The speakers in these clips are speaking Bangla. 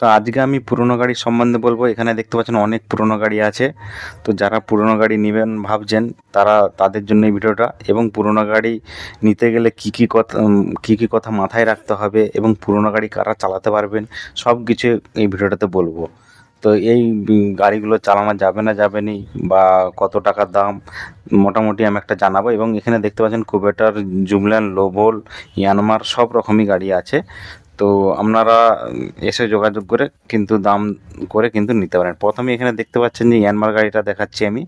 তো আজকে আমি পুরনো গাড়ি সম্বন্ধে বলব। এখানে দেখতে পাচ্ছেন অনেক পুরনো গাড়ি আছে। তো যারা পুরনো গাড়ি নেবেন ভাবছেন, তারা তাদের জন্য এই ভিডিওটা এবং পুরনো গাড়ি নিতে গেলে কী কী কথা কী কী কথা মাথায় রাখতে হবে এবং পুরনো গাড়ি কারা চালাতে পারবেন, সব কিছু এই ভিডিওটাতে বলব। তো এই গাড়িগুলো চালানো যাবে না যাবে নি বা কত টাকার দাম, মোটামুটি আমি একটা জানাব। এবং এখানে দেখতে পাচ্ছেন কুবেটার জুমল্যান্ড লোভল ইয়ানমার সব রকমই গাড়ি আছে। তো আপনারা এসে যোগাযোগ করে কিন্তু দাম করে কিন্তু নিতে পারেন। প্রথমে এখানে দেখতে পাচ্ছেন যে ইয়ানমার গাড়িটা দেখাচ্ছি আমি।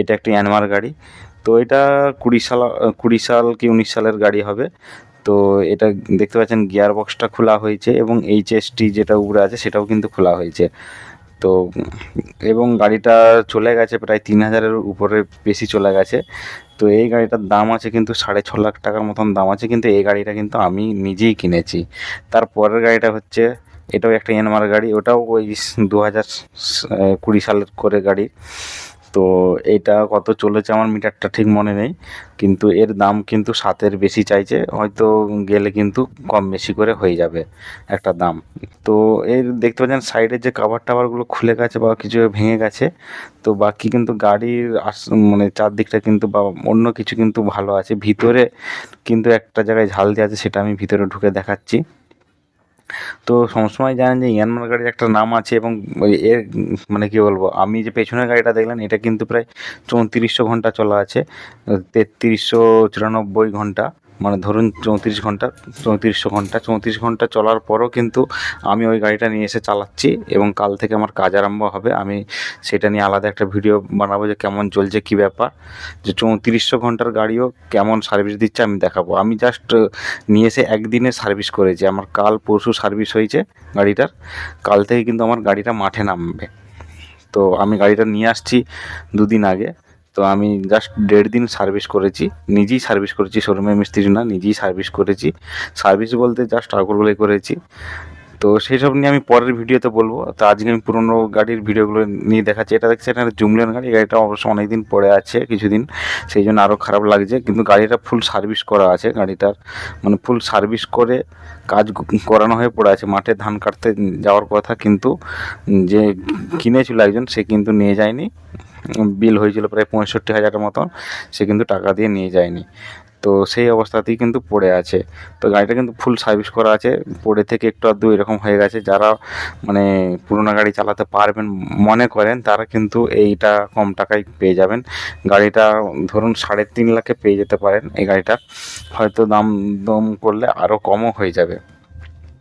এটা একটা ইয়ানমার গাড়ি। তো এটা কুড়ি সাল কুড়ি সাল কি উনিশ সালের গাড়ি হবে। তো এটা দেখতে পাচ্ছেন গিয়ার বক্সটা খোলা হয়েছে এবং এইচএসটি যেটা উপরে আছে সেটাও কিন্তু খোলা হয়েছে। তো, এবং গাড়িটা চলে গেছে প্রায় তিন হাজারের উপরে বেশি চলে গেছে। তো এই গাড়িটার দাম আছে কিন্তু সাড়ে ছ লাখ টাকার মতন দাম আছে, কিন্তু এই গাড়িটা কিন্তু আমি নিজেই কিনেছি। তারপরের গাড়িটা হচ্ছে, এটাও একটা এনমার গাড়ি, ওটাও ওই দু হাজার কুড়ি সালের করে গাড়ি। তো এটা কত চলেছে আমার মিটারটা ঠিক মনে নেই। কিন্তু এর দাম কিন্তু সাতের বেশি চাইছে, হয়তো গেলে কিন্তু কম বেশি করে হয়ে যাবে একটা দাম। তো এর দেখতে পাচ্ছেন সাইডের যে কাভার টাভারগুলো খুলে গেছে বা কিছু ভেঙে গেছে, তো বাকি কিন্তু গাড়ির আস মানে চারদিকটা কিন্তু বা অন্য কিছু কিন্তু ভালো আছে। ভিতরে কিন্তু একটা জায়গায় ঝাল দিয়ে আছে, সেটা আমি ভিতরে ঢুকে দেখাচ্ছি। তো সবসময় জানেন যে ইয়ানমার গাড়ির একটা নাম আছে এবং এর মানে কি বলব, আমি যে পেছনের গাড়িটা দেখলেন, এটা কিন্তু প্রায় চৌত্রিশশো ঘণ্টা চলা আছে, তেত্রিশশো চুরানব্বই ঘণ্টা। মানে ধরুন চৌত্রিশ ঘণ্টা, চৌত্রিশশো ঘণ্টা, চৌত্রিশ ঘণ্টা চলার পরও কিন্তু আমি ওই গাড়িটা নিয়ে এসে চালাচ্ছি এবং কাল থেকে আমার কাজ আরম্ভ হবে। আমি সেটা নিয়ে আলাদা একটা ভিডিও বানাবো যে কেমন চলছে, কী ব্যাপার। যে চৌত্রিশশো ঘণ্টার গাড়িও কেমন সার্ভিস দিচ্ছে আমি দেখাবো। আমি জাস্ট নিয়ে এসে একদিনে সার্ভিস করেছি। আমার কাল পরশু সার্ভিস হয়েছে গাড়িটার। কাল থেকে কিন্তু আমার গাড়িটা মাঠে নামবে। তো আমি গাড়িটা নিয়ে আসছি দুদিন আগে। তো আমি জাস্ট দেড় দিন সার্ভিস করেছি, নিজেই সার্ভিস করেছি শোরুমে মিস্ত্রি না, নিজেই সার্ভিস করেছি। সার্ভিস বলতে জাস্ট আগরগুলোই করেছি। তো সেই সব নিয়ে আমি পরের ভিডিওতে বলব। তো আজকে আমি পুরোনো গাড়ির ভিডিওগুলো নিয়ে দেখাচ্ছি। এটা দেখছি এটা জুমলেন গাড়ি, গাড়িটা অবশ্য অনেক দিন পড়ে আছে, কিছুদিন। সেই জন্য আরও খারাপ লাগছে, কিন্তু গাড়িটা ফুল সার্ভিস করা আছে। গাড়িটার মানে ফুল সার্ভিস করে কাজ করানো হয়ে পড়ে আছে। মাঠে ধান কাটতে যাওয়ার কথা, কিন্তু যে কিনেছিল একজন, সে কিন্তু নিয়ে যায়নি। বিল হয়েছিল প্রায় পঁয়ষট্টি হাজারের মতন, সে কিন্তু টাকা দিয়ে নিয়ে যায়নি। তো সেই অবস্থাতেই কিন্তু পড়ে আছে। তো গাড়িটা কিন্তু ফুল সার্ভিস করা আছে। পড়ে থেকে একটু আধটু এরকম হয়ে গেছে। যারা মানে পুরোনো গাড়ি চালাতে পারবেন মনে করেন, তারা কিন্তু এইটা কম টাকায় পেয়ে যাবেন। গাড়িটা ধরুন সাড়ে তিন লাখে পেয়ে যেতে পারেন এই গাড়িটা। হয়তো দাম দম করলে আরও কমও হয়ে যাবে।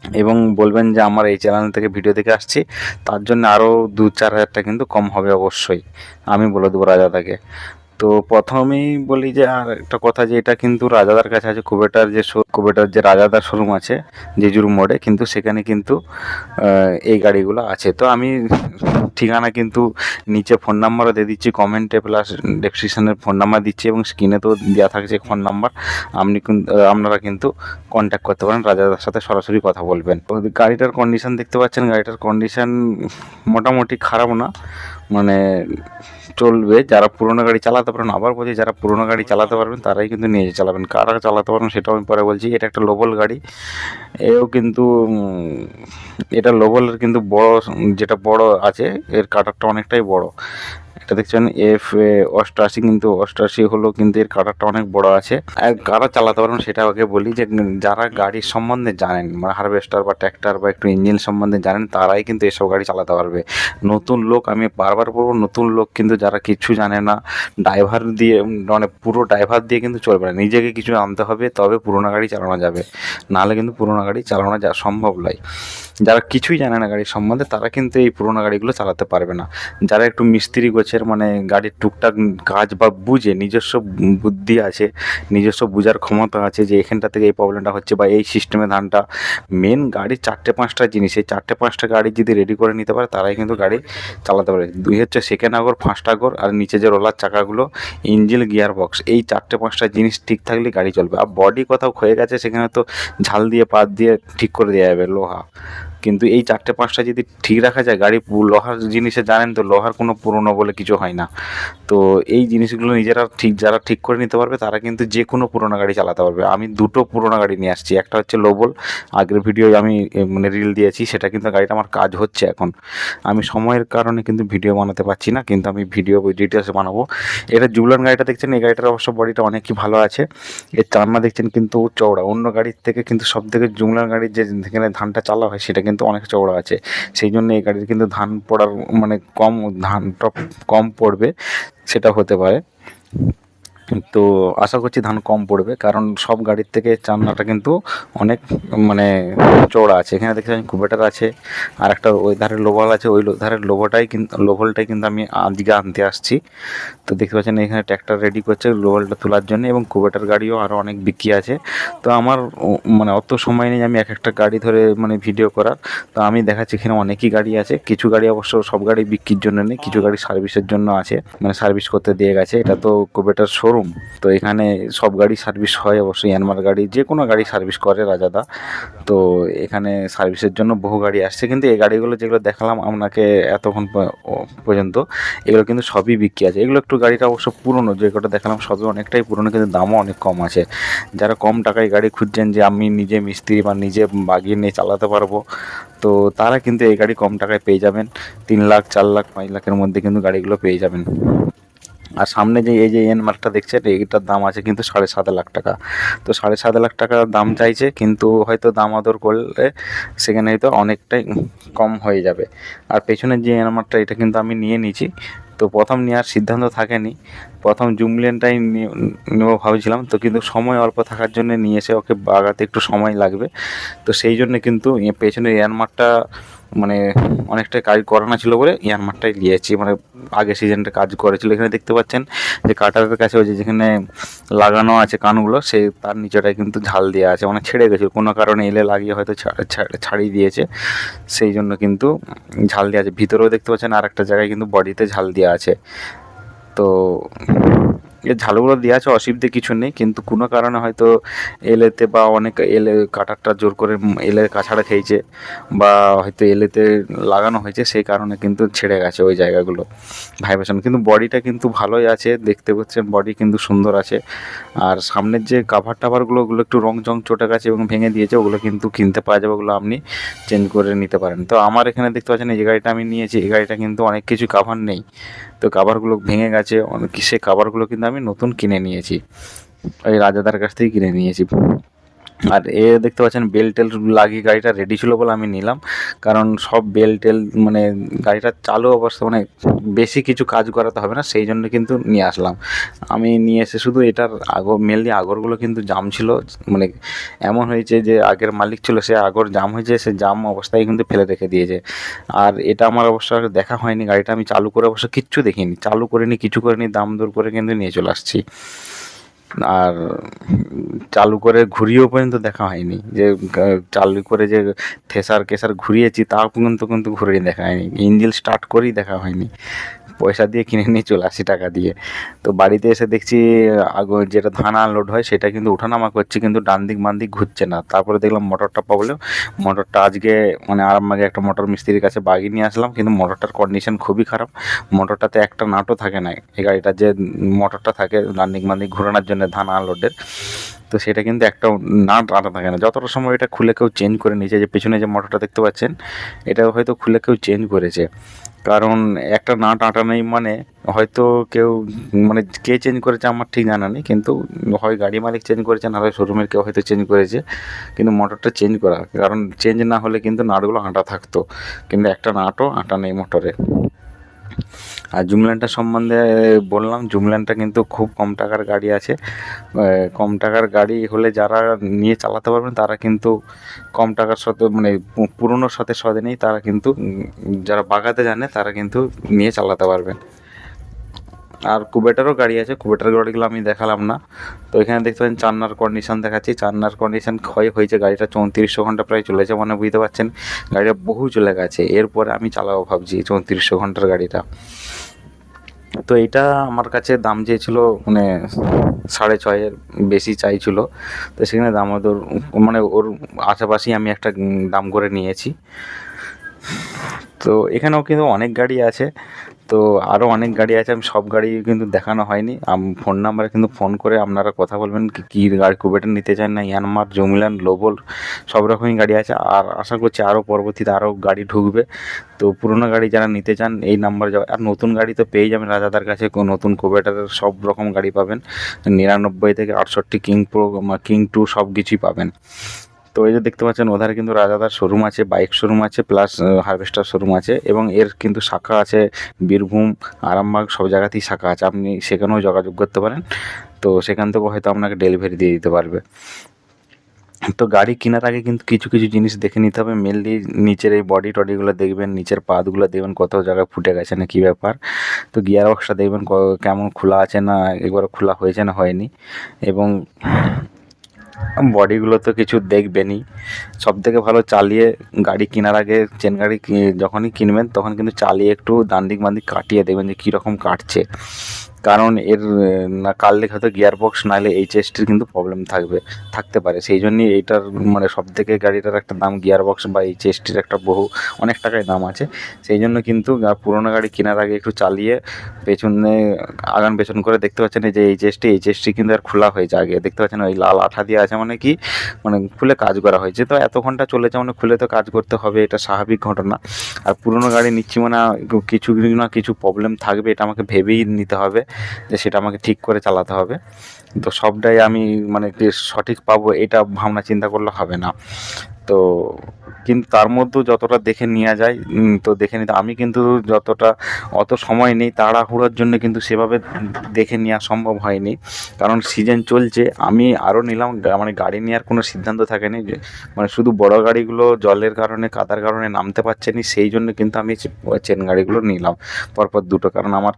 এবং বলবেন যে আমার এই চ্যানেল থেকে ভিডিও দেখে আসছি, তার জন্য আরও দু চার হাজারটা কিন্তু কম হবে অবশ্যই। আমি বলে দেবো রাজাদাকে। তো প্রথমেই বলি যে, আর একটা কথা যে, এটা কিন্তু রাজাদার কাছে আছে কুবেটার যে কুবেটার যে রাজাদার শোরুম আছে, জেজুর মোড়ে, কিন্তু সেখানে কিন্তু এই গাড়িগুলো আছে। তো আমি ঠিকানা কিন্তু নিচে ফোন নাম্বারও দিয়ে দিচ্ছি কমেন্টে প্লাস ডেসক্রিপশানের ফোন নাম্বার দিচ্ছি এবং স্ক্রিনে তো দেওয়া থাকছে ফোন নাম্বার আপনি আপনারা কিন্তু কন্ট্যাক্ট করতে পারেন, রাজাদার সাথে সরাসরি কথা বলবেন। গাড়িটার কন্ডিশন দেখতে পাচ্ছেন, গাড়িটার কন্ডিশন মোটামুটি খারাপ না। মানে চলবে, যারা পুরোনো গাড়ি চালাতে পারেন আবার বলছি যারা পুরোনো গাড়ি চালাতে পারবেন, তারাই কিন্তু নিয়ে চালাবেন। কারা চালাতে পারবেন সেটাও আমি পরে বলছি, এটা একটা লোবল গাড়ি। এও কিন্তু এটা লোবলের কিন্তু বড়, যেটা বড় আছে, এর কাটারটা অনেকটাই বড়। এটা দেখছেন এফ অষ্টআশি কিন্তু অষ্টআশি হলো কিন্তু এর কাটারটা অনেক বড় আছে। আর কারা চালাতে পারবেন সেটা আগে বলি যে, যারা গাড়ির সম্বন্ধে জানেন মানে হারভেস্টার বা ট্র্যাক্টর বা একটু ইঞ্জিন সম্বন্ধে জানেন, তারাই কিন্তু এসব গাড়ি চালাতে পারবে। নতুন লোক আমি বারবার বলব, নতুন লোক কিন্তু যারা কিছু জানে না ড্রাইভার দিয়ে মানে পুরো ড্রাইভার দিয়ে কিন্তু চলবে না। নিজেকে কিছু আনতে হবে, তবে পুরোনো গাড়ি চালানো যাবে। নাহলে কিন্তু পুরোনো গাড়ি চালানো যা, সম্ভব নয়। যারা কিছুই জানে না গাড়ির সম্বন্ধে, তারা কিন্তু এই পুরোনো গাড়িগুলো চালাতে পারবে না। যারা একটু মিস্ত্রি গোছের মানে গাড়ির টুকটাক কাজ বা বুঝে, নিজস্ব বুদ্ধি আছে, নিজস্ব বোঝার ক্ষমতা আছে যে এখানটা থেকে এই প্রবলেমটা হচ্ছে বা এই সিস্টেমে ধানটা। মেন গাড়ির চারটে পাঁচটা জিনিস, এই চারটে পাঁচটা গাড়ি যদি রেডি করে নিতে পারে, তারাই কিন্তু গাড়ি চালাতে পারে দুই হচ্ছে সেকেন্ড আগর ফার্স্ট আগর আর নিচে যে রোলার চাকাগুলো ইঞ্জিন গিয়ার বক্স এই চারটে পাঁচটা জিনিস ঠিক থাকলে গাড়ি চলবে। আর বডি কোথাও ক্ষয়ে গেছে, সেখানে তো ঝাল দিয়ে, পাত দিয়ে ঠিক করে দেওয়া যাবে, লোহা। কিন্তু এই চারটে পাঁচটা যদি ঠিক রাখা যায়, গাড়ি লোহার জিনিসে জানেন তো, লোহার কোনো পুরনো বলে কিছু হয় না। তো এই জিনিসগুলো নিজেরা ঠিক, যারা ঠিক করে নিতে পারবে, তারা কিন্তু যে কোনো পুরোনো গাড়ি চালাতে পারবে। আমি দুটো পুরোনো গাড়ি নিয়ে আসছি, একটা হচ্ছে লোবল, আগের ভিডিও আমি মানে রিল দিয়েছি, সেটা কিন্তু গাড়িটা আমার কাজ হচ্ছে এখন। আমি সময়ের কারণে কিন্তু ভিডিও বানাতে পারছি না, কিন্তু আমি ভিডিও ডিটেলসে বানাবো। এটা জুবলান গাড়িটা দেখছেন, এই গাড়িটার অবশ্য বডিটা অনেকই ভালো আছে। এর চান্না দেখছেন কিন্তু চওড়া, অন্য গাড়ির থেকে কিন্তু সব থেকে জুমলার গাড়ির যেখানে ধানটা চালা হয়, সেটা কিন্তু অনেক চওড়া আছে। সেই জন্য এই গাড়ির কিন্তু ধান পড়ার মানে কম, ধানটা কম পড়বে, সেটা হতে পারে। তো আশা করছি ধান কম পড়বে, কারণ সব গাড়ির থেকে চান্নাটা কিন্তু অনেক মানে চওড়া আছে। এখানে দেখতে পাচ্ছেন কুবেটার আছে, আর একটা ওই ধারের লোভাল আছে, ওই ধারের লোভোটাই কিন্তু লোভলটাই কিন্তু আমি আজকে আনতে আসছি। তো দেখতে পাচ্ছেন এখানে ট্র্যাক্টর রেডি করছে লোভালটা তোলার জন্য, এবং কুবেটার গাড়িও আরও অনেক বিক্রি আছে। তো আমার মানে অত সময় নেই আমি এক একটা গাড়ি ধরে মানে ভিডিও করার। তো আমি দেখাচ্ছি এখানে অনেকই গাড়ি আছে। কিছু গাড়ি অবশ্য সব গাড়ি বিক্রির জন্য নেই, কিছু গাড়ি সার্ভিসের জন্য আছে মানে সার্ভিস করতে দিয়ে গেছে। এটা তো কুবেটার শোরুম তো এখানে সব গাড়ি সার্ভিস হয় অবশ্যই ইয়ানমার গাড়ি যে কোনো গাড়ি সার্ভিস করে রাজাদা। তো এখানে সার্ভিসের জন্য বহু গাড়ি আসছে। কিন্তু এই গাড়িগুলো যেগুলো দেখালাম আপনাকে এতক্ষণ পর্যন্ত, এগুলো কিন্তু সবই বিক্রি আছে। এগুলো একটু গাড়িটা অবশ্য পুরনো, যে কটা দেখালাম সবই অনেকটাই পুরনো, কিন্তু দামও অনেক কম আছে। যারা কম টাকায় গাড়ি খুঁজছেন যে আমি নিজে মিস্ত্রি বা নিজে বাগিয়ে নিয়ে চালাতে পারব, তো তারা কিন্তু এই গাড়ি কম টাকায় পেয়ে যাবেন। তিন লাখ, চার লাখ, পাঁচ লাখের মধ্যে কিন্তু গাড়িগুলো পেয়ে যাবেন। আর সামনে যে এই যে এন মার্কটা দেখছেন, এইটার দাম আছে কিন্তু সাড়ে সাত লাখ টাকা। তো সাড়ে সাত লাখ টাকা দাম চাইছে, কিন্তু হয়তো দাম আদর করলে সেখানে হয়তো অনেকটাই কম হয়ে যাবে। আর পেছনের যে এন মার্কটা এটা কিন্তু আমি নিয়ে নিয়েছি। তো প্রথম নেওয়ার সিদ্ধান্ত থাকেনি। প্রথম জুমলেনটাই নেব ভাবছিলাম। তো কিন্তু সময় অল্প থাকার জন্য নিয়ে এসে ওকে বাগাতে একটু সময় লাগবে। তো সেই জন্য কিন্তু পেছনের ইয়ারমারটা মানে অনেকটাই কাজ করানো ছিল বলে ইয়ারমারটাই নিয়েছি মানে আগে সিজনটা কাজ করেছিল। এখানে দেখতে পাচ্ছেন যে কাটারের কাছে ওই যে যেখানে লাগানো আছে কানগুলো, সে তার নিচেটায় কিন্তু ঝাল দেওয়া আছে। মানে ছেড়ে গেছিল। কোনো কারণে এলে লাগিয়ে হয়তো ছাড়িয়ে দিয়েছে। সেই জন্য কিন্তু ঝাল দেওয়া আছে। ভিতরেও দেখতে পাচ্ছেন আর একটা জায়গায় কিন্তু বডিতে ঝাল দেওয়া আছে। তো এর ঝালগুলো দেওয়া আছে অসুবিধে কিছু নেই, কিন্তু কোনো কারণে হয়তো এলেতে বা অনেক এলে কাটারটা জোর করে এলে কাছাড়া খেয়েছে বা হয়তো এলেতে লাগানো হয়েছে, সেই কারণে কিন্তু ছেড়ে গেছে ওই জায়গাগুলো, ভাইব্রেশন। কিন্তু বডিটা কিন্তু ভালোই আছে, দেখতে পাচ্ছেন বডি কিন্তু সুন্দর আছে। আর সামনের যে কাভার টাভারগুলো ওগুলো একটু রং জং চটে গেছে এবং ভেঙে দিয়েছে, ওগুলো কিন্তু কিনতে পাওয়া যাবে, ওগুলো আপনি চেঞ্জ করে নিতে পারেন। তো আমার এখানে দেখতে পাচ্ছেন, এই গাড়িটা আমি নিয়েছি, এই গাড়িটা কিন্তু অনেক কিছু কাভার নেই। তো কাভারগুলো ভেঙে গেছে। অনেক সেই কাভারগুলো কিন্তু আমি নতুন কিনে নিয়েছি। ওই রাজাদার কাছ থেকে কিনে নিয়েছি। আর এ দেখতে পাচ্ছেন, বেল টেল লাগিয়ে গাড়িটা রেডি ছিল বলে আমি নিলাম। কারণ সব বেল টেল মানে গাড়িটা চালু অবস্থা মানে বেশি কিছু কাজ করাতে হবে না, সেই জন্য কিন্তু নিয়ে আসলাম। আমি নিয়ে এসে শুধু এটার আগর মেনলি আগরগুলো কিন্তু জাম ছিল। মানে এমন হয়েছে যে আগের মালিক ছিল, সে আগর জাম হয়েছে সে জাম অবস্থায় কিন্তু ফেলে রেখে দিয়েছে। আর এটা আমার অবশ্য দেখা হয়নি, গাড়িটা আমি চালু করে অবশ্য কিচ্ছু দেখিনি। চালু করিনি, কিছু করিনি, দাম দর করে কিন্তু নিয়ে চলে আসছি। আর চালু করে ঘুরিয়েও পর্যন্ত দেখা হয়নি। যে চালু করে যে থেসার কেসার ঘুরিয়েছি, তাও পর্যন্ত কিন্তু ঘুরিয়ে দেখা হয়নি। ইঞ্জিল স্টার্ট করেই দেখা হয়নি। পয়সা দিয়ে কিনে নিয়ে চলে আসি টাকা দিয়ে। তো বাড়িতে এসে দেখছি, আগে যেটা ধান আনলোড হয় সেটা কিন্তু ওঠানামা করছে, কিন্তু ডান দিক বাম দিক ঘুরছে না। তারপরে দেখলাম মোটরটা প্রবলেম মোটরটা আজকে মানে আরাম আগে একটা মোটর মিস্ত্রির কাছে বাগিয়ে নিয়ে আসলাম, কিন্তু মোটরটার কন্ডিশন খুবই খারাপ। মোটরটাতে একটা নাটও থাকে না। এই গাড়িটার যে মোটরটা থাকে ডান দিক বাম দিক ঘোরানোর জন্য ধান আনলোডের তো সেটা কিন্তু একটা নাট আটা থাকে না। যতটা সময় এটা খুলে কেউ চেঞ্জ করে নিয়েছে। যে পেছনে যে মোটরটা দেখতে পাচ্ছেন, এটা হয়তো খুলে কেউ চেঞ্জ করেছে। কারণ একটা নাট আটা নেই মানে হয়তো কেউ মানে কে চেঞ্জ করেছে আমার ঠিক জানা নেই, কিন্তু হয় গাড়ি মালিক চেঞ্জ করেছে, না হয় শোরুমের কেউ হয়তো চেঞ্জ করেছে, কিন্তু মোটরটা চেঞ্জ করা, কারণ চেঞ্জ না হলে কিন্তু নাটগুলো আটা থাকতো, কিন্তু একটা নাটও আটা নেই মোটরে আর জুমল্যান্ডটা সম্বন্ধে বললাম জুমল্যান্ডটা কিন্তু খুব কম টাকার গাড়ি আছে। কম টাকার গাড়ি হলে যারা নিয়ে চালাতে পারবেন, তারা কিন্তু কম টাকার সাথে মানে পুরনো সাথে সাথে নেই, তারা কিন্তু যারা বাগাতে জানে, তারা কিন্তু নিয়ে চালাতে পারবেন। আর কুবেটারও গাড়ি আছে। কুবেটার গাড়িগুলো আমি দেখালাম না। তো এখানে দেখতে পাচ্ছেন চান্নার কন্ডিশন দেখাচ্ছি। চান্নার কন্ডিশন ক্ষয় হয়েছে। গাড়িটা চৌত্রিশশো ঘণ্টা প্রায় চলেছে মানে বুঝতে পারছেন? গাড়িটা বহু চলে গেছে। এরপরে আমি চালাবো ভাবছি চৌত্রিশশো ঘণ্টার গাড়িটা। তো এটা আমার কাছে দাম চেয়েছিল মানে সাড়ে ছয়ের বেশি চাইছিল। তো সেখানে দাম ওদের মানে ওর আশেপাশেই আমি একটা দাম করে নিয়েছি। তো এখানেও কিন্তু অনেক গাড়ি আছে। তো আরও অনেক গাড়ি আছে, আমি সব গাড়ি কিন্তু দেখানো হয়নি। আম- ফোন নাম্বারে কিন্তু ফোন করে আপনারা কথা বলবেন, কি, কী গাড়ি কুবেটার নিতে চান না ইয়ানমার জমিলান লোবল সব রকমই গাড়ি আছে। আর আশা করছি আরও পরবর্তীতে আরও গাড়ি ঢুকবে। তো পুরোনো গাড়ি যারা নিতে চান, এই নাম্বার যাবে আর নতুন গাড়ি তো পেয়ে যাবেন রাজাদার কাছে নতুন কোবেটারের সব রকম গাড়ি পাবেন। নিরানব্বই থেকে আটষট্টি কিং প্রো কিং টু সব কিছুই পাবেন। তো এই যে দেখতে পাচ্ছেন, ওধারে কিন্তু রাজাদার শোরুম আছে বাইক শোরুম আছে প্লাস হারভেস্টার শোরুম আছে এবং এর কিন্তু শাখা আছে, বীরভূম, আরামবাগ, সব জায়গাতেই শাখা আছে। আপনি সেখানেও যোগাযোগ করতে পারেন। তো সেখান থেকেও হয়তো আপনাকে ডেলিভারি দিয়ে দিতে পারবে। তো গাড়ি কেনার আগে কিন্তু কিছু কিছু জিনিস দেখে নিতে হবে। মেনলি নিচের এই বডি টডিগুলো দেখবেন, নিচের পাতগুলো দেখবেন, কত জায়গায় ফুটে গেছে না কী ব্যাপার। তো গিয়ার বক্সটা দেখবেন কেমন খোলা আছে না একবার খোলা হয়েছে না, হয়নি। এবং বডিগুলো তো কিছু দেখবেনই। সব থেকে ভালো চালিয়ে গাড়ি কেনার আগে চেন গাড়ি যখনই কিনবেন, তখন কিন্তু চালিয়ে একটু দান দিক কাটিয়ে দেবেন যে কীরকম কাটছে। কারণ এর না, কাল কাটলে হয়তো গিয়ার বক্স নাহলে এইচএসটির কিন্তু প্রবলেম থাকবে, থাকতে পারে। সেই জন্যই এইটার মানে সব থেকে গাড়িটার একটা দাম গিয়ার বক্স বা এইচএসটির একটা বহু, অনেক টাকায় দাম আছে। সেই জন্য কিন্তু পুরোনো গাড়ি কেনার আগে একটু চালিয়ে পেছনে, আগান পেছন করে দেখতে পাচ্ছেন যে এইচএসটি এইচএসটি কিন্তু আর খোলা হয়েছে আগে। দেখতে পাচ্ছেন ওই লাল আঠা দিয়ে আছে মানে কি মানে খুলে কাজ করা হয়েছে। তো এত ঘণ্টা চলেছে মানে খুলে তো কাজ করতে হবে, এটা স্বাভাবিক ঘটনা। আর পুরোনো গাড়ি নিচ্ছি মানে কিছু না কিছু প্রবলেম থাকবে, এটা আমাকে ভেবেই নিতে হবে। যে সেটা আমাকে ঠিক করে চালাতে হবে। তো সবটাই আমি মানে সঠিক পাবো, এটা ভাবনা চিন্তা করলে হবে না। তো কিন্তু তার মধ্যেও যতটা দেখে নেওয়া যায় তো দেখে নিতে আমি কিন্তু যতটা, অত সময় নেই তাড়াহুড়োর জন্য কিন্তু সেভাবে দেখে নেওয়া সম্ভব হয়নি। কারণ সিজন চলছে, আমি আরও নিলাম মানে গাড়ি নেওয়ার কোনো সিদ্ধান্ত থাকেনি মানে শুধু বড় গাড়িগুলো জলের কারণে, কাদার কারণে নামতে পারছেনি, সেই জন্য কিন্তু আমি চেন গাড়িগুলো নিলাম পরপর দুটো। কারণ আমার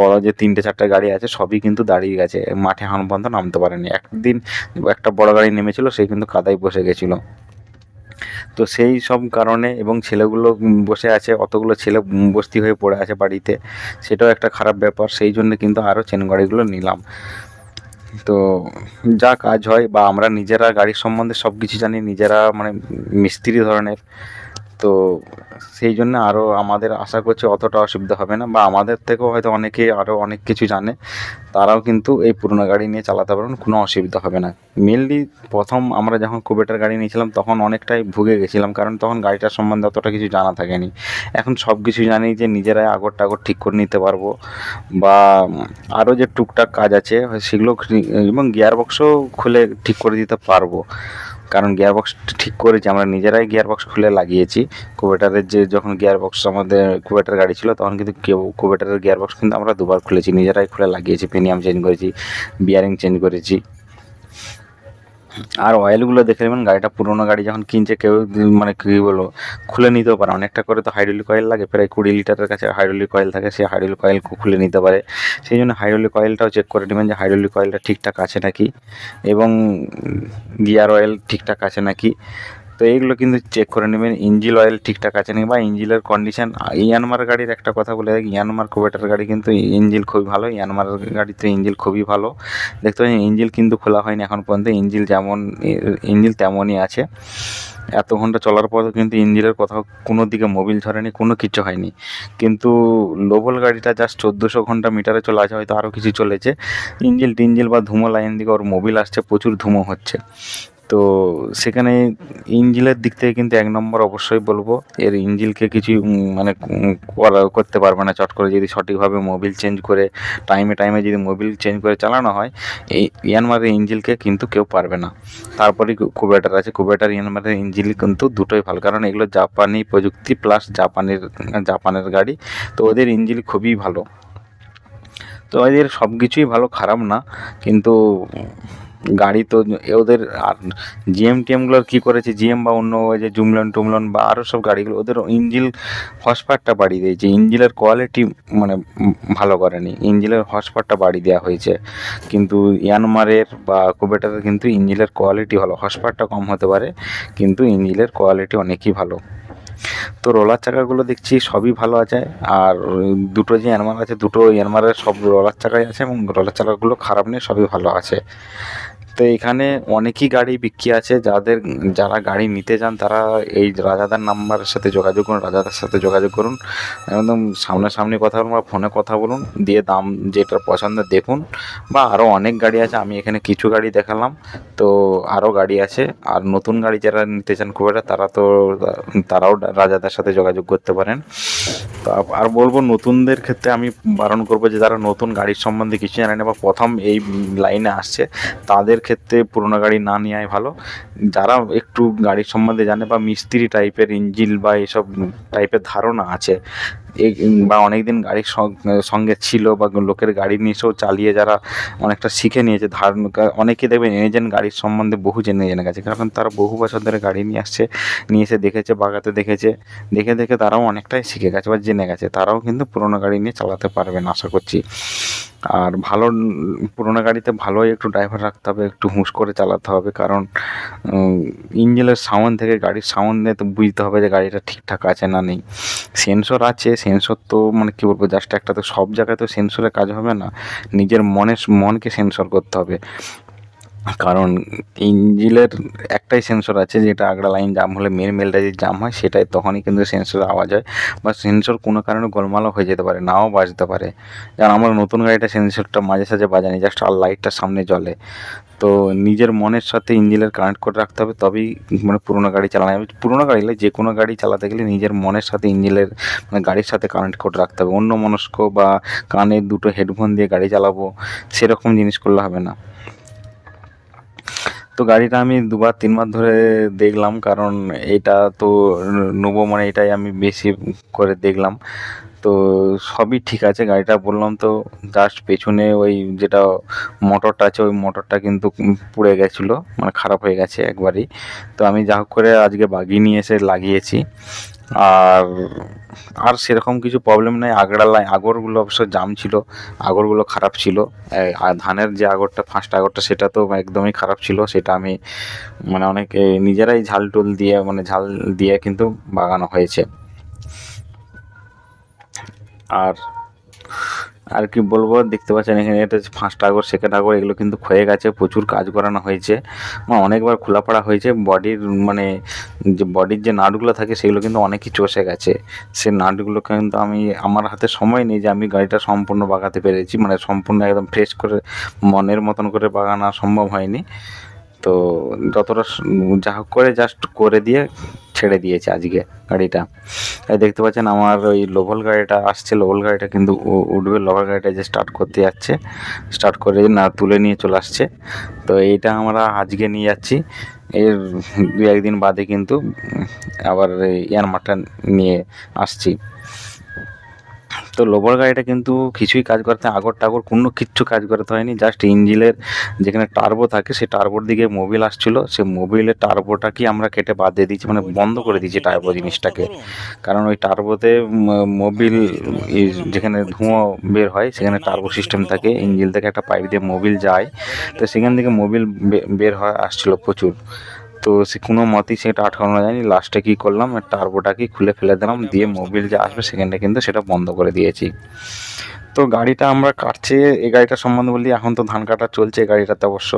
বড় যে তিনটে চারটে গাড়ি আছে, সবই কিন্তু দাঁড়িয়ে গেছে, মাঠে হান নামতে পারেনি। একদিন একটা বড় গাড়ি নেমেছিল, সে কিন্তু কাদায় বসে গেছিল। তো সেই সব কারণে এবং ছেলেগুলো বসে আছে, অতগুলো ছেলে বস্তি হয়ে পড়ে আছে বাড়িতে, সেটাও একটা খারাপ ব্যাপার। সেই জন্য কিন্তু আরও চেন গাড়িগুলো নিলাম। তো যা কাজ হয় বা আমরা নিজেরা গাড়ির সম্বন্ধে সব কিছু জানি, নিজেরা মানে মিস্ত্রি ধরনের তো সেই জন্য আরও আমাদের আশা করছি অতটা অসুবিধা হবে না, বা আমাদের থেকেও হয়তো অনেকে আরও অনেক কিছু জানে, তারাও কিন্তু এই পুরোনো গাড়ি নিয়ে চালাতে পারবেন, কোনো অসুবিধা হবে না। মেনলি প্রথম আমরা যখন কুবেটার গাড়ি নিয়েছিলাম, তখন অনেকটাই ভুগে গেছিলাম, কারণ তখন গাড়িটার সম্বন্ধে অতটা কিছু জানা থাকেনি। এখন সব কিছু জানি যে নিজেরাই আগর টাগর ঠিক করে নিতে পারব, বা আরও যে টুকটাক কাজ আছে, সেগুলো এবং গিয়ার বক্সও খুলে ঠিক করে দিতে পারব। কারণ গিয়ার বক্স ঠিক করেছি, আমরা নিজেরাই গিয়ার বক্স খুলে লাগিয়েছি। কুবেটারের যে যখন গিয়ার বক্স আমাদের কুবেটার গাড়ি ছিল, তখন কিন্তু কেউ কুবেটারের গিয়ার বক্স কিন্তু আমরা দুবার খুলেছি, নিজেরাই খুলে লাগিয়েছি প্রিমিয়াম চেঞ্জ করেছি বিয়ারিং চেঞ্জ করেছি। আর অয়েলগুলো দেখে নেবেন, গাড়িটা পুরোনো গাড়ি যখন কিনছে, কেউ মানে কী বলব, খুলে নিতেও পারে। অনেকটা করে তো হাইড্রোলিক অয়েল লাগে, প্রায় কুড়ি লিটারের কাছে হাইড্রোলিক অয়েল থাকে, সেই হাইড্রোলিক অয়েল খুলে নিতে পারে। সেই জন্য হাইড্রোলিক অয়েলটাও চেক করে নেবেন যে হাইড্রোলিক অয়েলটা ঠিকঠাক আছে নাকি, এবং গিয়ার অয়েল ঠিকঠাক আছে নাকি। তো এইগুলো কিন্তু চেক করে নেবেন। ইঞ্জিল অয়েল ঠিকঠাক আছে নাকি? বা ইঞ্জিলের কন্ডিশন ইয়ানমার গাড়ির একটা কথা বলে রাখি ইয়ানমার কোবেটার গাড়ি কিন্তু ইঞ্জিল খুবই ভালো। ইয়ানমার গাড়িতে ইঞ্জিল খুবই ভালো। দেখতে পাচ্ছেন ইঞ্জিল কিন্তু খোলা হয়নি এখন পর্যন্ত। ইঞ্জিল যেমন ইঞ্জিল তেমনই আছে। এত ঘণ্টা চলার পরও কিন্তু ইঞ্জিনের কোথাও কোনো দিকে মোবিল ঝরেনি, কোনো কিছু হয়নি। কিন্তু লোবল গাড়িটা জাস্ট চোদ্দোশো ঘণ্টা মিটারে চলে আছে, হয়তো আরও কিছু চলেছে। ইঞ্জিল টিঞ্জিল বা ধুমো লাইন দিকে ওর মোবিল আসছে, প্রচুর ধুমো হচ্ছে। তো সেখানে ইঞ্জিলের দিক থেকে কিন্তু এক নম্বর অবশ্যই বলব, এর ইঞ্জিলকে কিছু মানে করতে পারবে না চট করে যদি সঠিকভাবে মোবিল চেঞ্জ করে, টাইমে টাইমে যদি মোবিল চেঞ্জ করে চালানো হয়, এই ইয়ানমারের ইঞ্জিলকে কিন্তু কেউ পারবে না। তারপরে কুবেটার আছে, কুবেটার, ইয়ানমারের ইঞ্জিল কিন্তু দুটোই ভালো, কারণ এগুলো জাপানি প্রযুক্তি প্লাস জাপানের জাপানের গাড়ি, তো ওদের ইঞ্জিল খুবই ভালো। তো এদের সব কিছুই ভালো, খারাপ না, কিন্তু গাড়ি তো ওদের আর জিএম টিএমগুলোর কী করেছে? জিএম বা অন্য যে জুমলন টুমলন বা আরও সব গাড়িগুলো, ওদের ইঞ্জিল হর্স পাওয়ারটা বাড়িয়ে দিয়েছে। ইঞ্জিলের কোয়ালিটি মানে ভালো করেনি। ইঞ্জিলের হর্স পাওয়ারটা বাড়িয়ে দেওয়া হয়েছে। কিন্তু ইয়ানমারের বা কুবেটারের কিন্তু ইঞ্জিলের কোয়ালিটি ভালো। হর্স পাওয়ারটা কম হতে পারে, কিন্তু ইঞ্জিলের কোয়ালিটি অনেকই ভালো। তো রোলার চাকাগুলো দেখছি সবই ভালো আছে। আর দুটো যে এনমার আছে, দুটো এনমারের সব রোলার চাকাই আছে এবং রোলার চাকাগুলো খারাপ নেই, সবই ভালো আছে। তো এখানে অনেকই গাড়ি বিক্রি আছে। যাদের, যারা গাড়ি নিতে চান তারা এই রাজাদার নাম্বারের সাথে যোগাযোগ করুন, রাজাদার সাথে যোগাযোগ করুন। একদম সামনাসামনি কথা বলুন বা ফোনে কথা বলুন, দিয়ে দাম যেটা পছন্দ দেখুন। বা আরও অনেক গাড়ি আছে, আমি এখানে কিছু গাড়ি দেখালাম। তো আরও গাড়ি আছে, আর নতুন গাড়ি যারা নিতে চান খুব একটা, তারা তো, তারাও রাজাদার সাথে যোগাযোগ করতে পারেন। তো আর বলব নতুনদের ক্ষেত্রে আমি বারণ করব যে যারা নতুন গাড়ির সম্বন্ধে কিছু জানে না বা প্রথম এই লাইনে আসছে, তাদের ক্ষেত্রে পুরোনো গাড়ি না নেওয়াই ভালো। যারা একটু গাড়ির সম্বন্ধে জানে বা মিস্ত্রি টাইপের ইঞ্জিল বা এসব টাইপের ধারণা আছে বা অনেক দিন গাড়ির সঙ্গে ছিল বা লোকের গাড়ি নিয়েছেও চালিয়ে যারা অনেকটা শিখে নিয়েছে ধারণ অনেকে দেখবেন এনেছেন গাড়ির সম্বন্ধে বহু জেনে জেনে গেছে। কারণ তারা বহু বছর ধরে গাড়ি নিয়ে আসছে, নিয়ে এসে দেখেছে, বাগাতে দেখেছে, দেখে দেখে তারাও অনেকটাই শিখে গেছে বা জেনে গেছে। তারাও কিন্তু পুরোনো গাড়ি নিয়ে চালাতে পারবেন আশা করছি। আর ভালো পুরোনো গাড়িতে ভালোই একটু ড্রাইভার রাখতে হবে, একটু হুঁশ করে চালাতে হবে। কারণ ইঞ্জিনের সাউন্ড থেকে গাড়ির সাউন্ডে তো বুঝতে হবে যে গাড়িটা ঠিকঠাক আছে না নেই। সেন্সর আছে সেন্সর তো মানে কী বলব জাস্ট একটা তো সব জায়গায় তো সেন্সরের কাজ হবে না। নিজের মনের মনকে সেন্সর করতে হবে। কারণ ইঞ্জিলের একটাই সেন্সর আছে, যেটা আগড়া লাইন জাম হলে মেন মেলটা যে জাম হয়, সেটাই তখনই কিন্তু সেন্সর আওয়াজ হয়। বা সেন্সর কোনো কারণে গোলমালও হয়ে যেতে পারে, নাও বাজতে পারে। যেমন আমার নতুন গাড়িটা সেন্সরটা মাঝে সাঝে বাজানি জাস্ট আর লাইটটা সামনে জ্বলে। তো নিজের মনের সাথে ইঞ্জিনের কানেক্ট করে রাখতে হবে, তবেই মানে পুরোনো গাড়ি চালানো যাবে। পুরোনো গাড়ি যে কোনো গাড়ি চালাতে গেলে নিজের মনের সাথে ইঞ্জিনের মানে গাড়ির সাথে কানেক্ট করে রাখতে হবে। অন্য মনস্ক বা কানে দুটো হেডফোন দিয়ে গাড়ি চালাবো, সেরকম জিনিস করলে হবে না। তো গাড়িটা আমি দুবার তিনবার ধরে দেখলাম, কারণ এটা তো নেব মানে এটাই আমি বেশি করে দেখলাম। তো সবই ঠিক আছে, গাড়িটা বললাম তো জাস্ট পেছনে ওই যেটা মোটরটা আছে, ওই মোটরটা কিন্তু পুড়ে গেছিল মানে খারাপ হয়ে গেছে একবারই। তো আমি যা হোক করে আজকে বাগিয়ে নিয়ে এসে লাগিয়েছি। আর আর সেরকম কিছু প্রবলেম নেই, আগড়া লাই, আগরগুলো অবশ্য জাম ছিল, আগরগুলো খারাপ ছিল। আর ধানের যে আগরটা ফার্স্ট আগরটা, সেটা তো একদমই খারাপ ছিল, সেটা আমি মানে অনেক নিজেরাই ঝাল টুল দিয়ে মানে ঝাল দিয়ে কিন্তু বাগানো হয়েছে। আর আর কি বলব, দেখতে পাচ্ছেন এখানে এটা ফার্স্ট আগর সেকেন্ড আগর এগুলো কিন্তু ক্ষয়ে গেছে, প্রচুর কাজ করানো হয়েছে। অনেকবার খোলা পড়া হয়েছে, বডির মানে যে বডির যে নাটগুলো থাকে, সেগুলো কিন্তু অনেকই চষে গেছে। সে নাটগুলো কিন্তু আমি, আমার হাতে সময় নেই যে আমি গাড়িটা সম্পূর্ণ বাগাতে পেরেছি মানে সম্পূর্ণ একদম ফ্রেশ করে, মনের মতন করে বাগানো সম্ভব হয়নি। তো যতটা যা হোক করে জাস্ট করে দিয়ে ছেড়ে দিয়েছে আজকে গাড়িটা। এই দেখতে পাচ্ছেন আমার ওই লোভল গাড়িটা আসছে, লোভল গাড়িটা কিন্তু উঠবে। লোভল গাড়িটা যে স্টার্ট করতে যাচ্ছে স্টার্ট করে না, তুলে নিয়ে চলে আসছে। তো এইটা আমরা আজকে নিয়ে যাচ্ছি। এর দু একদিন বাদে কিন্তু আবার ইয়ারমারটা নিয়ে আসছি। তো লোবর গাড়িটা কিন্তু কিছুই কাজ করতে, আগর টাগর কোনো কিচ্ছু কাজ করতে হয়নি। জাস্ট ইঞ্জিলের যেখানে টার্বো থাকে, সেই টার্বোর দিকে মোবিল আসছিল। সেই মোবিলের টার্বোটাকে আমরা কেটে বাদ দিয়ে দিয়েছি মানে বন্ধ করে দিয়েছি টার্বো জিনিসটাকে। কারণ ওই টার্বোতে মোবিল যেখানে ধোঁয়া বের হয়, সেখানে টার্বো সিস্টেম থাকে। ইঞ্জিল থেকে একটা পাইপ দিয়ে মোবিল যায়। তো সেখান থেকে মোবিল বের হয়, আসছিল প্রচুর। তো সে কোনো মতেই সেটা আটকানো যায়নি। লাস্টে কী করলাম? টার্বোটাকে খুলে ফেলে দিলাম। দিয়ে মোবিল যে আসবে সেখানটা কিন্তু সেটা বন্ধ করে দিয়েছি। তো গাড়িটা আমরা কাটছে এই গাড়িটার সম্বন্ধে বলি এখন তো ধান কাটা চলছে এই গাড়িটাতে অবশ্য।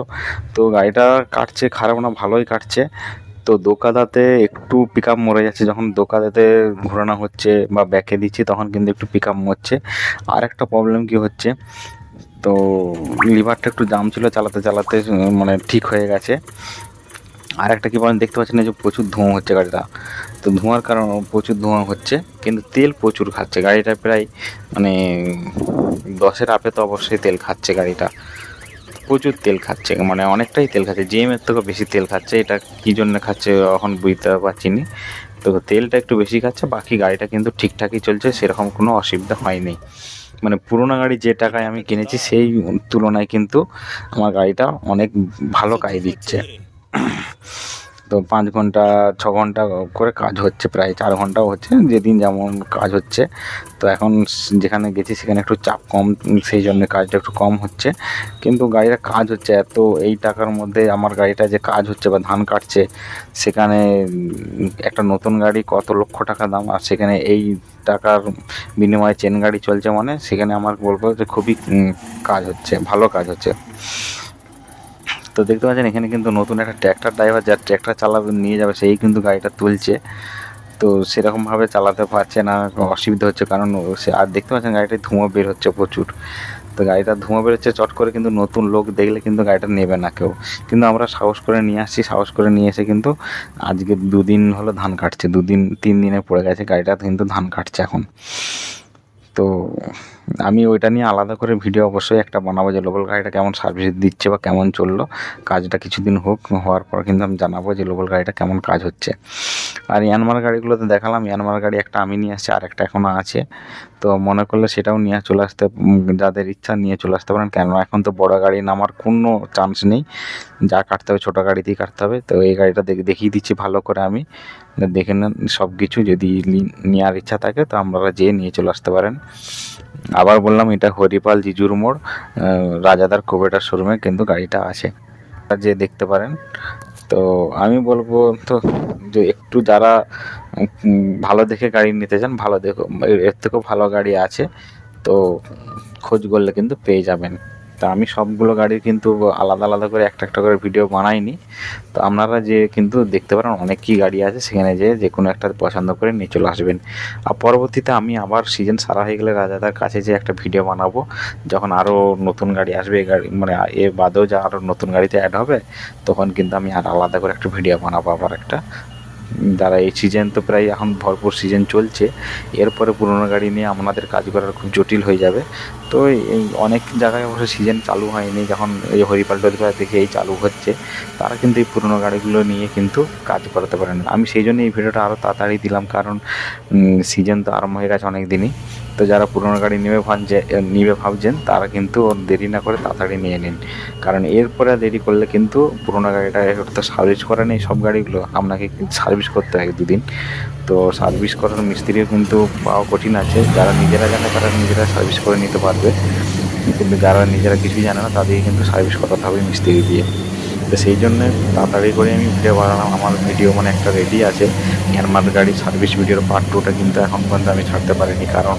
তো গাড়িটা কাটছে খারাপ না ভালোই কাটছে। তো দোকাদাতে একটু পিক আপ মরে যাচ্ছে। যখন দোকাদাতে ঘোরানো হচ্ছে বা ব্যাকে দিচ্ছি তখন কিন্তু একটু পিক আপ মরছে। আর একটা প্রবলেম কি হচ্ছে? তো লিভারটা একটু জাম ছিল চালাতে চালাতে মানে ঠিক হয়ে গেছে। আর একটা কি বলেন, দেখতে পাচ্ছেন এই যে প্রচুর ধোঁয়া হচ্ছে গাড়িটা। তো ধোঁয়ার কারণে প্রচুর ধোঁয়া হচ্ছে, কিন্তু তেল প্রচুর খাচ্ছে। গাড়িটা প্রায় মানে দশের আপে তো অবশ্যই তেল খাচ্ছে গাড়িটা। প্রচুর তেল খাচ্ছে মানে অনেকটাই তেল খাচ্ছে। জিএমের থেকে বেশি তেল খাচ্ছে, এটা কী জন্য খাচ্ছে এখন বুঝতে পারছি না তো তেলটা একটু বেশি খাচ্ছে, বাকি গাড়িটা কিন্তু ঠিকঠাকই চলছে, সেরকম কোনো অসুবিধা হয়নি। মানে পুরোনো গাড়ি যে টাকায় আমি কিনেছি, সেই তুলনায় কিন্তু আমার গাড়িটা অনেক ভালো কাজ দিচ্ছে। তো পাঁচ ঘণ্টা, ছ ঘণ্টা করে কাজ হচ্ছে, প্রায় চার ঘন্টাও হচ্ছে, যেদিন যেমন কাজ হচ্ছে। তো এখন যেখানে গেছি সেখানে একটু চাপ কম, সেই জন্য কাজটা একটু কম হচ্ছে। কিন্তু গাড়িটা কাজ হচ্ছে, এত এই টাকার মধ্যে আমার গাড়িটা যে কাজ হচ্ছে বা ধান কাটছে, সেখানে একটা নতুন গাড়ি কত লক্ষ টাকা দাম, আর সেখানে এই টাকার বিনিময়ে চেন গাড়ি চলছে মানে সেখানে আমার বলব যে খুবই কাজ হচ্ছে, ভালো কাজ হচ্ছে। তো দেখতে পাচ্ছেন, এখানে কিন্তু নতুন একটা ট্র্যাক্টর ড্রাইভার যার ট্র্যাক্টর চালাবে নিয়ে যাবে, সেই কিন্তু গাড়িটা তুলছে। তো সেরকমভাবে চালাতে পারছে না অসুবিধা হচ্ছে, কারণ সে, আর দেখতে পাচ্ছেন গাড়িটায় ধুঁয়ো বের হচ্ছে প্রচুর। তো গাড়িটা ধুঁয়ো বেরোচ্ছে চট করে কিন্তু নতুন লোক দেখলে কিন্তু গাড়িটা নেবে না কেউ। কিন্তু আমরা সাহস করে নিয়ে আসছি, সাহস করে নিয়ে এসে কিন্তু আজকে দুদিন হলো ধান কাটছে, দুদিন, তিন দিনে পড়ে গেছে, গাড়িটা কিন্তু ধান কাটছে এখন। তো আমি ওইটা নিয়ে আলাদা করে ভিডিও অবশ্যই একটা বানাবো যে লোকাল গাড়িটা কেমন সার্ভিস দিচ্ছে বা কেমন চলল। কাজটা কিছুদিন হোক, হওয়ার পর কিন্তু আমি জানাব যে লোকাল গাড়িটা কেমন কাজ হচ্ছে। আর ইয়ানমার গাড়িগুলোতে দেখালাম, ইয়ানমার গাড়ি একটা আমি নিয়ে আসছি আর একটা এখনও আছে। তো মনে করলে সেটাও নিয়ে চলে আসতে যাদের ইচ্ছা নিয়ে চলে আসতে পারেন। কেন এখন তো বড় গাড়ি নামার কোনো চান্স নেই। যা কাটতে হবে, ছোটো গাড়িতেই কাটতে হবে। তো এই গাড়িটা দেখে, দেখিয়ে দিচ্ছি ভালো করে আমি। দেখে নেন সব কিছু যদি নেওয়ার ইচ্ছা থাকে, তো আপনারা যেয়ে নিয়ে চলে আসতে পারেন। আবার বললাম, এটা হরিপাল জিজুর মোড় রাজাদার কোবেটার শোরুমে কিন্তু গাড়িটা আছে। যে দেখতে পারেন। তো আমি বলব, তো যে একটু যারা ভালো দেখে গাড়ি নিতে চান, ভালো দেখো, এর- থেকেও ভালো গাড়ি আছে, তো খোঁজ করলে কিন্তু পেয়ে যাবেন। তা আমি সবগুলো গাড়ির কিন্তু আলাদা আলাদা করে একটা একটা করে ভিডিও বানাইনি। তো আপনারা যে কিন্তু দেখতে পারেন অনেক কি গাড়ি আছে, সেখানে যে যে কোনো একটা পছন্দ করে নিয়ে চলে আসবেন। আর পরবর্তীতে আমি আবার সিজন সারা হয়ে গেলে রাজাদার কাছে যে একটা ভিডিও বানাবো, যখন আরও নতুন গাড়ি আসবে, এই গাড়ি মানে এ বাদেও যা আরও নতুন গাড়িতে অ্যাড হবে, তখন কিন্তু আমি আর আলাদা করে একটা ভিডিও বানাবো আবার একটা। যারা এই সিজন তো প্রায় এখন ভরপুর সিজন চলছে। এরপরে পুরনো গাড়ি নিয়ে আমাদের কাজ করার খুব জটিল হয়ে যাবে। তো এই- অনেক জায়গায় অবশ্য সিজন চালু হয়নি। যখন এই হরিপাল টরিপাল থেকে এই চালু হচ্ছে, তারা কিন্তু এই পুরনো গাড়িগুলো নিয়ে কিন্তু কাজ করাতে পারেন। আমি সেই জন্য এই ভিডিওটা আরও তাড়াতাড়ি দিলাম, কারণ সিজন তো আরম্ভ হয়ে গেছে অনেক দিনই। তো যারা পুরনো গাড়ি নেবে ভাবছে নেবে ভাবছেন, তারা কিন্তু দেরি না করে তাড়াতাড়ি নিয়ে নিন। কারণ এরপরে দেরি করলে কিন্তু পুরোনো গাড়িটা তো সার্ভিস করা নেই সব গাড়িগুলো, আপনাকে সার্ভিস করতে হয় দুদিন। তো সার্ভিস করার মিস্ত্রিও কিন্তু পাওয়া কঠিন আছে, যারা নিজেরা জানে তারা নিজেরা সার্ভিস করে নিতে পারবে। কিন্তু যারা নিজেরা কিছুই জানে না তাদেরকে কিন্তু সার্ভিস করাতে হবে মিস্ত্রি দিয়ে। তো সেই জন্যে তাড়াতাড়ি করে আমি ভিডিও বানালাম আমার ভিডিও মানে একটা রেডি আছে। ইয়ারমার গাড়ি সার্ভিস ভিডিওর পার্ট টুটা কিন্তু এখন পর্যন্ত আমি ছাড়তে পারিনি কারণ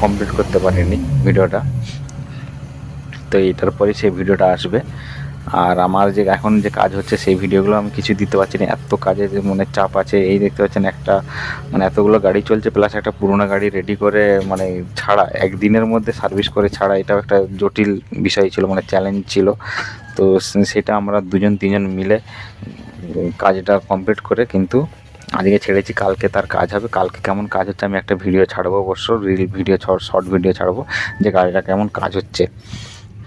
কমপ্লিট করতে পারিনি ভিডিওটা তো এটার পরে সেই ভিডিওটা আসবে। আর আমার যে এখন যে কাজ হচ্ছে সেই ভিডিওগুলো আমি কিছু দিতে পারছি না। এত কাজে যে মনে চাপ আছে, এই দেখতে পাচ্ছেন একটা মানে এতগুলো গাড়ি চলছে প্লাস একটা পুরোনো গাড়ি রেডি করে মানে ছাড়া, একদিনের মধ্যে সার্ভিস করে ছাড়া, এটাও একটা জটিল বিষয় ছিল মানে চ্যালেঞ্জ ছিল। তো সেটা আমরা দুজন, তিনজন মিলে কাজটা কমপ্লিট করে কিন্তু আজকে ছেড়েছি, কালকে তার কাজ হবে। কালকে কেমন কাজ হচ্ছে আমি একটা ভিডিও ছাড়বো অবশ্য রিল ভিডিও শর্ট ভিডিও ছাড়বো যে গাড়িটা কেমন কাজ হচ্ছে।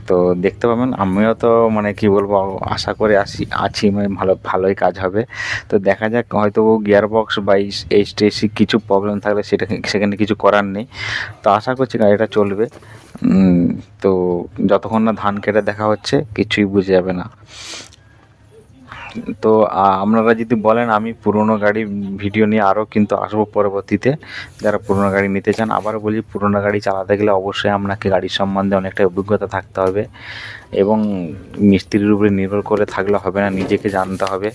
তো দেখতে পাবেন, আমিও তো মানে কি বলব, আশা করে আসি, আছি মানে ভালো, ভালোই কাজ হবে। তো দেখা যাক, হয়তো গিয়ার বক্স বা এইচ টিএসি কিছু প্রবলেম থাকলে সেটা, সেখানে কিছু করার নেই। তো আশা করছি গাড়িটা চলবে। তো যতক্ষণ না ধান কেটে দেখা হচ্ছে, কিছুই বুঝে যাবে না। তো আপনারা যদি বলেন আমি পুরনো গাড়ি ভিডিও নিয়ে আরও কিন্তু আসব পরবর্তীতে। যারা পুরনো গাড়ি নিতে চান আবার বলি, পুরনো গাড়ি চালাতে গেলে অবশ্যই আপনাকে গাড়ির সম্বন্ধে অনেকটা অভিজ্ঞতা থাকতে হবে এবং মিস্ত্রির উপরে নির্ভর করে থাকলে হবে না, নিজেকে জানতে হবে।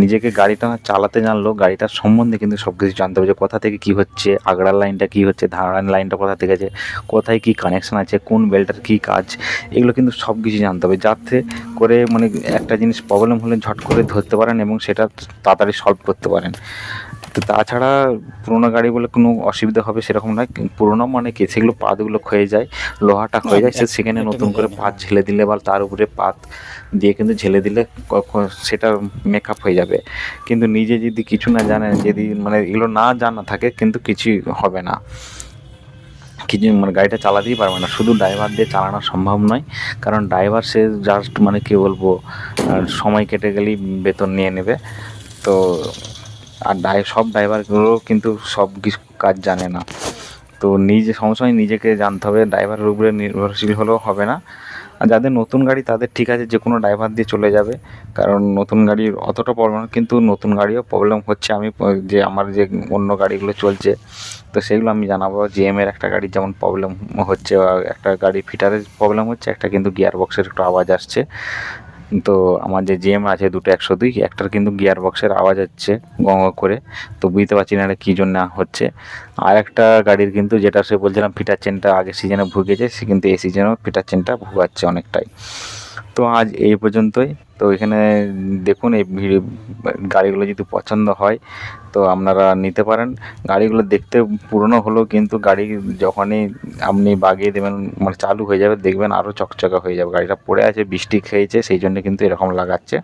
নিজেকে গাড়িটা চালাতে জানলেও গাড়িটার সম্বন্ধে কিন্তু সব কিছু জানতে হবে যে কোথা থেকে কী হচ্ছে আগড়ার লাইনটা কী হচ্ছে ধারান লাইনটা কোথা থেকে আছে, কোথায় কী কানেকশন আছে, কোন বেল্টার কী কাজ, এগুলো কিন্তু সব কিছু জানতে হবে। যাতে করে মানে একটা জিনিস প্রবলেম হলে ঝট করে ধরতে পারেন এবং সেটা তাড়াতাড়ি সলভ করতে পারেন। তো তাছাড়া পুরোনো গাড়ি বলে কোনো অসুবিধা হবে সেরকম নয়। পুরোনো মানে কি? সেগুলো পাতগুলো ক্ষয়ে যায় লোহাটা ক্ষয়ে যায় সে সেখানে নতুন করে পাত ঝেলে দিলে বা তার উপরে পাত দিয়ে কিন্তু ঝেলে দিলে সেটা মেকআপ হয়ে যাবে। কিন্তু নিজে যদি কিছু না জানেন যদি মানে এগুলো না জানা থাকে কিন্তু কিছুই হবে না। কিছু মানে গাড়িটা চালাতেই পারবে না। শুধু ড্রাইভার দিয়ে চালানো সম্ভব নয়, কারণ ড্রাইভার সে জাস্ট মানে কী বলব সময় কেটে গেলেই বেতন নিয়ে নেবে। তো আর ড্রাই, সব ড্রাইভারগুলো কিন্তু সব কিছু কাজ জানে না। তো নিজে সবসময় নিজেকে জানতে হবে। ড্রাইভারের উপরে নির্ভরশীল হলেও হবে না। আর যাদের নতুন গাড়ি, তাদের ঠিক আছে যে কোনো ড্রাইভার দিয়ে চলে যাবে। কারণ নতুন গাড়ির অতটা প্রবলেম কিন্তু নতুন গাড়িও প্রবলেম হচ্ছে। আমি, যে আমার যে অন্য গাড়িগুলো চলছে, তো সেগুলো আমি জানাব। জিএমের একটা গাড়ির যেমন প্রবলেম হচ্ছে একটা গাড়ি ফিটারের প্রবলেম হচ্ছে, একটা কিন্তু গিয়ার বক্সের একটু আওয়াজ আসছে। তো আমার যে জিএম আছে দুটো একশো দুই একটার কিন্তু গিয়ার বক্সের আওয়াজ হচ্ছে গ গ করে, তো বুঝতে পারছি না এটা কী জন্য হচ্ছে। আর একটা গাড়ির কিন্তু যেটা সে বলছিলাম ফিটার চেনটা আগের সিজনে ভুগেছে, সে কিন্তু এই সিজনেও ফিটার চেনটা ভুগাচ্ছে অনেকটাই। তো আজ এই পর্যন্তই। তো এখানে দেখুন, এই ভিড় গাড়িগুলো যদি পছন্দ হয়, তো আপনারা নিতে পারেন। গাড়িগুলো দেখতে পুরনো হলেও কিন্তু গাড়ি যখনই আপনি বাগিয়ে দেবেন মানে চালু হয়ে যাবে, দেখবেন আরও চকচকে হয়ে যাবে। গাড়িটা পড়ে আছে, বৃষ্টি খেয়েছে, সেই জন্য কিন্তু এরকম লাগাচ্ছে।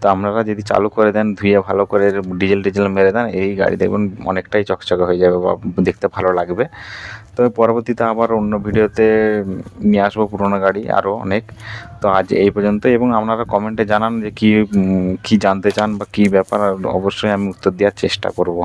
তো আপনারা যদি চালু করে দেন, ধুয়ে ভালো করে ডিজেল টিজেল মেরে দেন, এই গাড়ি দেখবেন অনেকটাই চকচকে হয়ে যাবে বা দেখতে ভালো লাগবে। তো পরবর্তীতে আবার অন্য ভিডিওতে নিয়ে আসব পুরোনো গাড়ি আরও অনেক। তো আজ এই পর্যন্ত এবং আপনারা কমেন্টে জানান যে কি কী জানতে চান বা কী ব্যাপার, অবশ্যই আমি উত্তর দেওয়ার চেষ্টা করব।